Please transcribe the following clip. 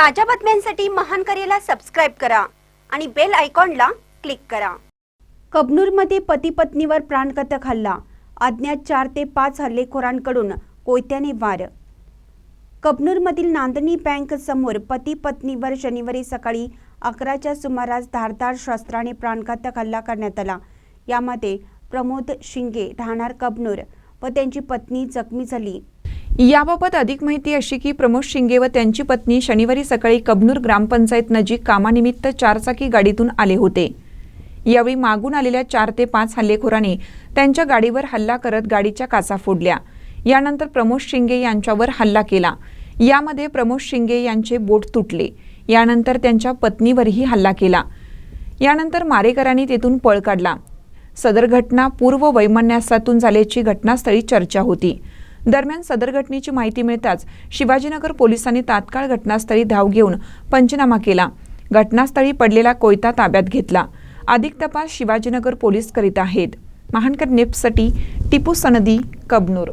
ताज्या बातम्यांसाठी महान करेला सबस्क्राईब करा आणि बेल आयकॉनला क्लिक करा. कबनूरमध्ये पती पत्नीवर प्राणघातक हल्ला. अज्ञात चार ते पाच हल्लेखोरांकडून कोयत्याने वार. कबनूरमधील नांदणी बँक समोर पती पत्नीवर शनिवारी सकाळी अकराच्या सुमारास धारदार शस्त्राने प्राणघातक हल्ला करण्यात आला. यामध्ये प्रमोद शिंगे राहणार कबनूर व त्यांची पत्नी जखमी झाली. याबाबत अधिक माहिती अशी की प्रमोद शिंगे व त्यांची पत्नी शनिवारी सकाळी कबनूर ग्रामपंचायत नजीक कामानिमित्त चारचाकी गाडीतून आले होते. यावेळी मागून आलेल्या चार ते पाच हल्लेखोरांनी त्यांच्या गाडीवर हल्ला करत गाडीच्या काचा फोडल्या. यानंतर प्रमोद शिंगे यांच्यावर हल्ला केला. यामध्ये प्रमोद शिंगे यांचे बोट तुटले. यानंतर त्यांच्या पत्नीवरही हल्ला केला. यानंतर मारेकरांनी तेथून पळ काढला. सदर घटना पूर्व वैमनस्यातून झाल्याची घटनास्थळी चर्चा होती. दरम्यान सदर घटनेची माहिती मिळताच शिवाजीनगर पोलिसांनी तात्काळ घटनास्थळी धाव घेऊन पंचनामा केला. घटनास्थळी पडलेला कोयता ताब्यात घेतला. अधिक तपास शिवाजीनगर पोलीस करीत आहेत. महानकर निप्ससाठी टिपू सनदी कबनूर.